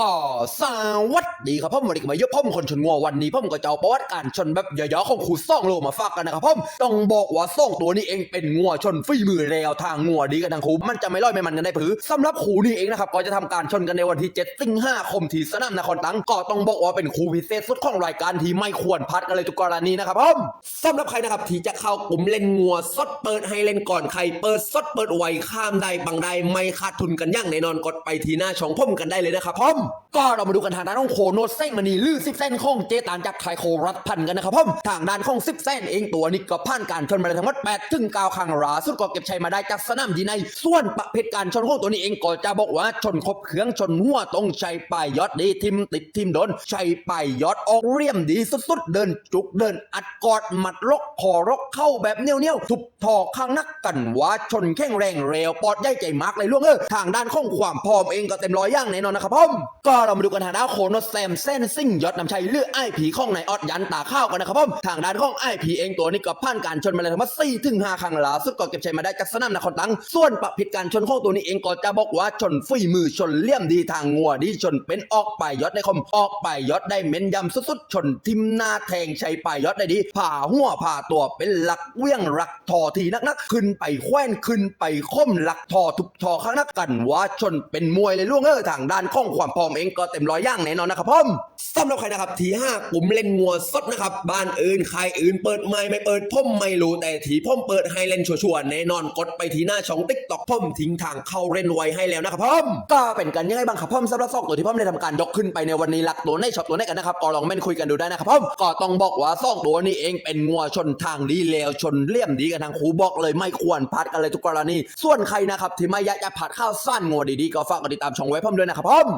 ก็สวัสดีครับผมวันนี้ก็มาเยอะพ่อมคนชนงัววันนี้พ่อมก็จะเอาประวัติการชนแบบย่อๆของครูซ่องโลมาฝากกันนะครับพ่อมต้องบอกว่าซ่องตัวนี้เองเป็นงัวชนฝีมือแรวทางงัวดีกันทั้งคู่มันจะไม่ร้อยไม่มันกันได้ผือสำหรับครูนี่เองนะครับก็จะทำการชนกันในวันที่7สิงหาคมที่สนามนครตังก็ต้องบอกว่าเป็นครูพิเศษสุดของรายการที่ไม่ควรพลาดกันเลยทุกกรณีนะครับพ่อมสำหรับใครนะครับที่จะเข้ากลุ่มเล่นงัวสดเปิดให้เล่นก่อนใครเปิดสดเปิดไวข้ามได้บังได้ไม่ขาดทุนกันย่างแน่นอนกดไปทีหน้าช่องพ่อมกันได้เลยนะครับพ่อม come. ก็เรามาดูกันทางด้านของโคโนเส้นมณีลือสิบเส้นของเจตานจากไทโครัฐพันกันนะครับพ่อมทางด้านของสิบเส้นเองตัวนี้ก็ผ่านการชนมาแล้ทั้งหมด8ถึง9ครั้งราสุดก็เก็บชัยมาได้จากสนามดีใน ส่วนประเภทการชนของตัวนี้เองก็จะบอกว่าชนครบเครื่องชนหัวตรงชัยปลายยอดดีทิมติดทิมโดนชัยปลายยอดออกเรียมดีสุดๆเดินจุกเดิน อัดกอดหมัดลกคอรกเข้าแบบเนี้ยวๆทุบทอข้างนักกันว่าชนแข็งแรงเร็วปอดใหญ่ใจมากเลยล่วงเออทางด้านของความพร้อมเองก็เต็มร้อยย่างแน่นอนนะครับพ่อมก็เรามาดูกันทางด้านโคโนแซมเส้นซิ่งยอดนำชัยเลือกไอผีข้องในออดยันตาข้าวกันนะครับพ่อมทางด้านของไอ้ผีเองตัวนี้ก็ผ่านการชนมาแล้วทั้งหมดสี่ถึงห้าครั้งล่าสุดก็เก็บชัยมาได้จากสนามนครตังส่วนประเภทการชนข้องตัวนี้เองก็จะบอกว่าชนฝีมือชนเลี่ยมดีทางงัวดีชนเป็นออกไปยอดได้คมออกไปยอดได้เม้นยำสุดๆชนทิมหน้าแทงชัยไปยอดได้ดีผ่าหัวผ่าตัวเป็นหลักเวียงหลักทอทีนักๆขึ้นไปแคว้นขึ้นไปคมหลักทอทุบทอข้างนักกันว่าชนเป็นมวยเลยล่วงเออทางด้านข้องความพร้อมเองก็เต็มร้อยย่างแน่นอนนะครับพ่อมสำหรับใครนะครับทีห้ากลุ่มเล่นงัวสดนะครับบ้านอื่นใครอื่นเปิดไม่ไม่เปิดพ่มไม่รู้แต่ทีพ่มเปิดให้เล่นชัวร์แน่นอนกดไปทีหน้าช่องติ๊กต็อกพ่มทิ้งทางเข้าเล่นไว้ให้แล้วนะครับพ่อมก็เป็นกันยังไงบ้างครับพ่อมสำหรับซอกตัวที่พ่อมได้ทำการยกขึ้นไปในวันนี้หลักตัวในช็อปตัวในกันนะครับก็ลองเม่นคุยกันดูได้นะครับพ่อมก็ต้องบอกว่าซอกตัวนี้เองเป็นงัวชนทางดีแล้วชนเลี่ยมดีกันทางครูบอกเลยไม่ควรพลาดกันเลยทุกกรณีส่วนใครนะครับที่ไม่อยากจะผัดข้าวสั้นงัวดีๆก็ฝากกดติดตามช่องไว้พ่มด้วยนะครับพ่ม